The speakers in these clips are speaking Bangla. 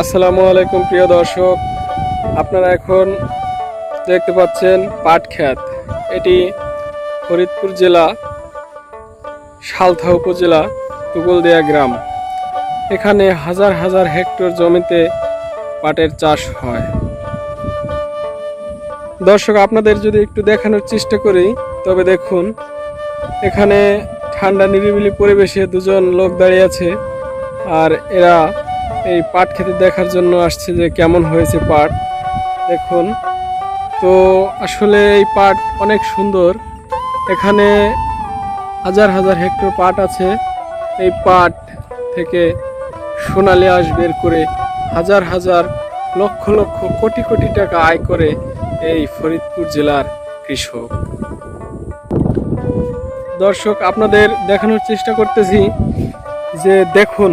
আসসালামু আলাইকুম, প্রিয় দর্শক। আপনারা এখন দেখতে পাচ্ছেন পাটখ্যাত। এটি ফরিদপুর জেলা সালথা উপজেলা, তুগলদিয়া গ্রাম। এখানে হাজার হাজার হেক্টর জমিতে পাটের চাষ হয়। দর্শক, আপনাদের যদি একটু দেখানোর চেষ্টা করি, তবে দেখুন, এখানে ঠান্ডা নিরিবিলি পরিবেশে দুজন লোক দাঁড়িয়ে আছে, আর এরা এই পাট খেতে দেখার জন্য আসছে যে কেমন হয়েছে পাট। দেখুন। তো আসলে এই পাট অনেক সুন্দর। এখানে হাজার হাজার হেক্টর পাট আছে। এই পাট থেকে সোনালি আঁশ বের করে হাজার হাজার লক্ষ লক্ষ কোটি কোটি টাকা আয় করে এই ফরিদপুর জেলার কৃষক। দর্শক, আপনাদের দেখানোর চেষ্টা করতেছি যে দেখুন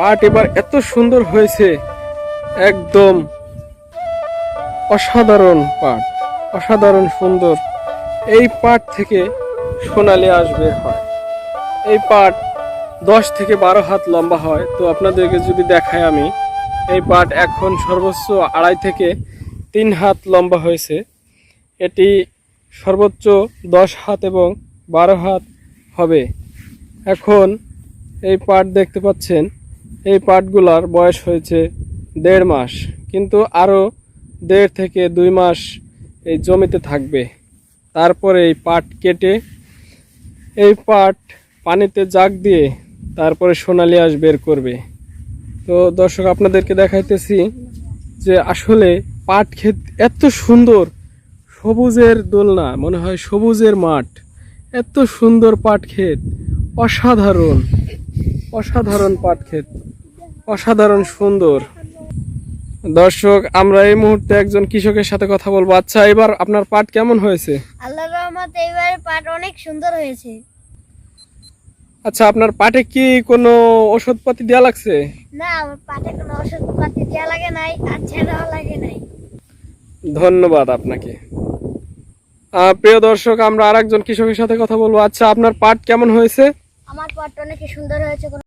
পাট এবার এত সুন্দর হয়েছে। একদম অসাধারণ পাট অসাধারণ সুন্দর। এই পাট থেকে সোনালি আঁশ বের হয়। এই পাট দশ থেকে বারো হাত লম্বা হয়। তো আপনাদেরকে যদি দেখাই আমি, এই পাট এখন সর্বোচ্চ আড়াই থেকে তিন হাত লম্বা হয়েছে। এটি সর্বোচ্চ দশ হাত এবং বারো হাত হবে। এখন এই পাট দেখতে পাচ্ছেন এই পাটগুলার বয়স হয়েছে দেড় মাস, কিন্তু আরও দেড় থেকে দুই মাস এই জমিতে থাকবে। তারপরে এই পাট কেটে এই পাট পানিতে জাগ দিয়ে তারপরে সোনালি আঁশ বের করবে। তো দর্শক, আপনাদেরকে দেখাইতেছি যে আসলে পাট ক্ষেত এত সুন্দর, সবুজের দোলনা, মনে হয় সবুজের মাঠ, এত সুন্দর পাট ক্ষেত, অসাধারণ অসাধারণ পাট ক্ষেত। অসাধারণ সুন্দর। দর্শক আমরা এই মুহূর্তে একজন কৃষকের সাথে কথা বলব। আচ্ছা এবার আপনার পাট কেমন হয়েছে? আল্লাহ রহমত এইবারে পাট অনেক সুন্দর হয়েছে। আচ্ছা আপনার পাটে কি কোনো ওষুধপাতি দেওয়া লাগছে? না আমার পাটে কোনো ওষুধ পাতি দেওয়া লাগে নাই আর ছেড়াও লাগে নাই। ধন্যবাদ আপনাকে। প্রিয় দর্শক আমরা আরেকজন কৃষকের সাথে কথা বলব। আচ্ছা আপনার পাট কেমন হয়েছে? আমার পাট অনেক সুন্দর হয়েছে